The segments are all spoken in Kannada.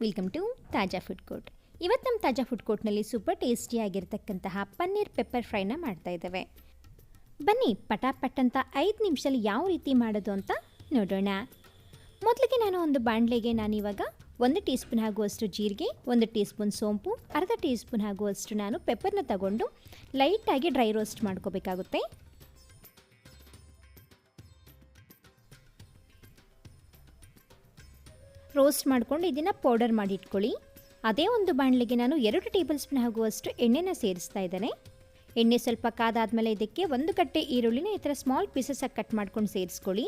Welcome to Taaza food court ಇವತ್ತು ನಮ್ಮ ತಾಜಾ ಫುಡ್ ಕೋರ್ಟ್ನಲ್ಲಿ ಸೂಪರ್ ಟೇಸ್ಟಿಯಾಗಿರ್ತಕ್ಕಂತಹ ಪನ್ನೀರ್ ಪೆಪ್ಪರ್ ಫ್ರೈನ ಮಾಡ್ತಾ ಇದ್ದೇವೆ. ಬನ್ನಿ, ಪಟಾಪಟ್ ಅಂತ ಐದು ನಿಮಿಷದಲ್ಲಿ ಯಾವ ರೀತಿ ಮಾಡೋದು ಅಂತ ನೋಡೋಣ. ಮೊದಲಿಗೆ ನಾನು ಒಂದು ಬಾಣಲೆಗೆ ನಾನಿವಾಗ ಒಂದು ಟೀ ಸ್ಪೂನ್ ಆಗುವಷ್ಟು ಜೀರಿಗೆ, ಒಂದು ಟೀ ಸ್ಪೂನ್ ಸೋಂಪು, ಅರ್ಧ ಟೀ ಸ್ಪೂನ್ ಆಗುವಷ್ಟು ನಾನು ಪೆಪ್ಪರ್ನ ತಗೊಂಡು ಲೈಟಾಗಿ ಡ್ರೈ ರೋಸ್ಟ್ ಮಾಡ್ಕೋಬೇಕಾಗುತ್ತೆ. ರೋಸ್ಟ್ ಮಾಡಿಕೊಂಡು ಇದನ್ನು ಪೌಡರ್ ಮಾಡಿ ಇಟ್ಕೊಳ್ಳಿ. ಅದೇ ಒಂದು ಬಾಣಲೆಗೆ ನಾನು ಎರಡು ಟೇಬಲ್ ಸ್ಪೂನ್ ಆಗುವಷ್ಟು ಎಣ್ಣೆನ ಸೇರಿಸ್ತಾ ಇದ್ದೇನೆ. ಎಣ್ಣೆ ಸ್ವಲ್ಪ ಕಾದಾದ್ಮೇಲೆ ಇದಕ್ಕೆ ಒಂದು ಕಟ್ಟೆ ಈರುಳ್ಳಿನ ಈ ಥರ ಸ್ಮಾಲ್ ಪೀಸಸ್ಸಾಗಿ ಕಟ್ ಮಾಡ್ಕೊಂಡು ಸೇರಿಸ್ಕೊಳ್ಳಿ.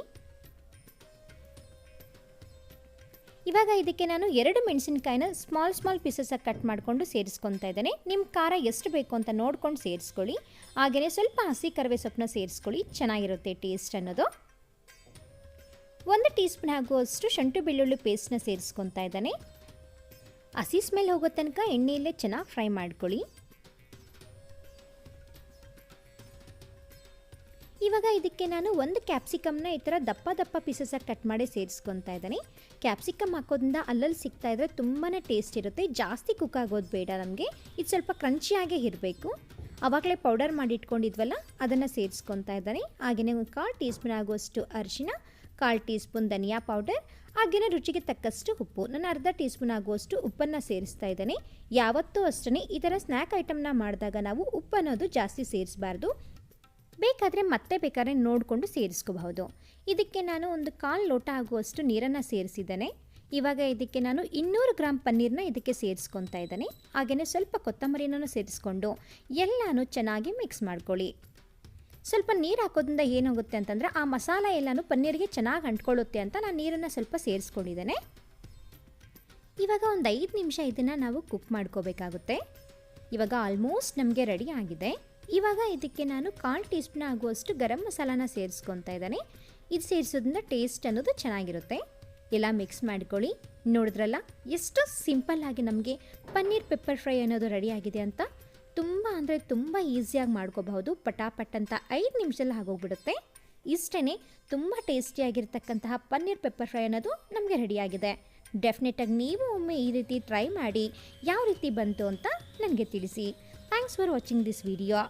ಇವಾಗ ಇದಕ್ಕೆ ನಾನು ಎರಡು ಮೆಣಸಿನಕಾಯಿನ ಸ್ಮಾಲ್ ಸ್ಮಾಲ್ ಪೀಸಸ್ ಆಗಿ ಕಟ್ ಮಾಡಿಕೊಂಡು ಸೇರಿಸ್ಕೊತಾ ಇದ್ದೇನೆ. ನಿಮ್ಮ ಖಾರ ಎಷ್ಟು ಬೇಕು ಅಂತ ನೋಡ್ಕೊಂಡು ಸೇರಿಸ್ಕೊಳ್ಳಿ. ಹಾಗೆಯೇ ಸ್ವಲ್ಪ ಹಸಿ ಕರಿವೆ ಸೊಪ್ಪನ್ನ ಸೇರಿಸ್ಕೊಳ್ಳಿ. ಚೆನ್ನಾಗಿರುತ್ತೆ ಟೇಸ್ಟ್ ಅನ್ನೋದು. ಒಂದು ಟೀ ಸ್ಪೂನ್ ಆಗುವಷ್ಟು ಶುಂಠಿ ಬೆಳ್ಳುಳ್ಳಿ ಪೇಸ್ಟ್ನ ಸೇರಿಸ್ಕೊತ ಇದ್ದಾನೆ. ಹಸಿ ಸ್ಮೆಲ್ ಹೋಗೋ ತನಕ ಎಣ್ಣೆಯಲ್ಲೇ ಚೆನ್ನಾಗಿ ಫ್ರೈ ಮಾಡ್ಕೊಳ್ಳಿ. ಇವಾಗ ಇದಕ್ಕೆ ನಾನು ಒಂದು ಕ್ಯಾಪ್ಸಿಕಮ್ನ ಈ ಥರ ದಪ್ಪ ದಪ್ಪ ಪೀಸಸ್ಸಾಗಿ ಕಟ್ ಮಾಡಿ ಸೇರಿಸ್ಕೊತಾ ಇದ್ದಾನೆ. ಕ್ಯಾಪ್ಸಿಕಮ್ ಹಾಕೋದ್ರಿಂದ ಅಲ್ಲಲ್ಲಿ ಸಿಗ್ತಾ ಇದ್ರೆ ತುಂಬಾ ಟೇಸ್ಟ್ ಇರುತ್ತೆ. ಜಾಸ್ತಿ ಕುಕ್ ಆಗೋದು ಬೇಡ ನಮಗೆ. ಇದು ಸ್ವಲ್ಪ ಕ್ರಂಚಿಯಾಗೇ ಇರಬೇಕು. ಆವಾಗಲೇ ಪೌಡರ್ ಮಾಡಿ ಇಟ್ಕೊಂಡಿದ್ವಲ್ಲ, ಅದನ್ನು ಸೇರಿಸ್ಕೊತಾ ಇದ್ದಾನೆ. ಹಾಗೆಯೇ ಒಂದು ಕಾಲು ಟೀ ಸ್ಪೂನ್ ಆಗುವಷ್ಟು ಅರಿಶಿನ ಕಾಲು ಟೀ ಸ್ಪೂನ್ ಧನಿಯಾ ಪೌಡರ್ ಹಾಗೆಯೇ ರುಚಿಗೆ ತಕ್ಕಷ್ಟು ಉಪ್ಪು. ನಾನು ಅರ್ಧ ಟೀ ಸ್ಪೂನ್ ಆಗುವಷ್ಟು ಉಪ್ಪನ್ನು ಸೇರಿಸ್ತಾ ಇದ್ದೇನೆ. ಯಾವತ್ತೂ ಅಷ್ಟೇ ಈ ಥರ ಸ್ನ್ಯಾಕ್ ಐಟಮ್ನ ಮಾಡಿದಾಗ ನಾವು ಉಪ್ಪು ಅನ್ನೋದು ಜಾಸ್ತಿ ಸೇರಿಸಬಾರ್ದು. ಬೇಕಾದರೆ ಮತ್ತೆ ಬೇಕಾದ್ರೆ ನೋಡಿಕೊಂಡು ಸೇರಿಸ್ಕೋಬಹುದು. ಇದಕ್ಕೆ ನಾನು ಒಂದು ಕಾಲು ಲೋಟ ಆಗುವಷ್ಟು ನೀರನ್ನು ಸೇರಿಸಿದ್ದೇನೆ. ಇವಾಗ ಇದಕ್ಕೆ ನಾನು ಇನ್ನೂರು ಗ್ರಾಮ್ ಪನ್ನೀರ್ನ ಇದಕ್ಕೆ ಸೇರಿಸ್ಕೊತಾ ಇದ್ದೇನೆ. ಹಾಗೆಯೇ ಸ್ವಲ್ಪ ಕೊತ್ತಂಬರಿನೂ ಸೇರಿಸ್ಕೊಂಡು ಎಲ್ಲನೂ ಚೆನ್ನಾಗಿ ಮಿಕ್ಸ್ ಮಾಡ್ಕೊಳ್ಳಿ. ಸ್ವಲ್ಪ ನೀರು ಹಾಕೋದ್ರಿಂದ ಏನಾಗುತ್ತೆ ಅಂತಂದರೆ ಆ ಮಸಾಲ ಎಲ್ಲನೂ ಪನ್ನೀರಿಗೆ ಚೆನ್ನಾಗಿ ಅಂಟ್ಕೊಳ್ಳುತ್ತೆ ಅಂತ ನಾನು ನೀರನ್ನು ಸ್ವಲ್ಪ ಸೇರಿಸ್ಕೊಂಡಿದ್ದೇನೆ. ಇವಾಗ ಒಂದು ಐದು ನಿಮಿಷ ಇದನ್ನು ನಾವು ಕುಕ್ ಮಾಡ್ಕೋಬೇಕಾಗುತ್ತೆ. ಇವಾಗ ಆಲ್ಮೋಸ್ಟ್ ನಮಗೆ ರೆಡಿ ಆಗಿದೆ. ಇವಾಗ ಇದಕ್ಕೆ ನಾನು ಕಾಲು ಟೀ ಸ್ಪೂನ್ ಆಗುವಷ್ಟು ಗರಂ ಮಸಾಲಾನ ಸೇರಿಸ್ಕೊತಾ ಇದ್ದಾನೆ. ಇದು ಸೇರಿಸೋದ್ರಿಂದ ಟೇಸ್ಟ್ ಅನ್ನೋದು ಚೆನ್ನಾಗಿರುತ್ತೆ. ಎಲ್ಲ ಮಿಕ್ಸ್ ಮಾಡ್ಕೊಳ್ಳಿ. ನೋಡಿದ್ರಲ್ಲ, ಎಷ್ಟು ಸಿಂಪಲ್ ಆಗಿ ನಮಗೆ ಪನ್ನೀರ್ ಪೆಪ್ಪರ್ ಫ್ರೈ ಅನ್ನೋದು ರೆಡಿ ಆಗಿದೆ ಅಂತ. ಅಂದರೆ ತುಂಬ ಈಸಿಯಾಗಿ ಮಾಡ್ಕೋಬಹುದು. ಪಟಾಪಟ್ ಅಂತ ಐದು ನಿಮಿಷದಲ್ಲಿ ಆಗೋಗ್ಬಿಡುತ್ತೆ. ಇಷ್ಟೇ ತುಂಬ ಟೇಸ್ಟಿಯಾಗಿರ್ತಕ್ಕಂತಹ ಪನ್ನೀರ್ ಪೆಪ್ಪರ್ ಫ್ರೈ ಅನ್ನೋದು ನಮಗೆ ರೆಡಿಯಾಗಿದೆ. ಡೆಫಿನೆಟಾಗಿ ನೀವು ಒಮ್ಮೆ ಈ ರೀತಿ ಟ್ರೈ ಮಾಡಿ ಯಾವ ರೀತಿ ಬಂತು ಅಂತ ನನಗೆ ತಿಳಿಸಿ. Thanks for watching this video.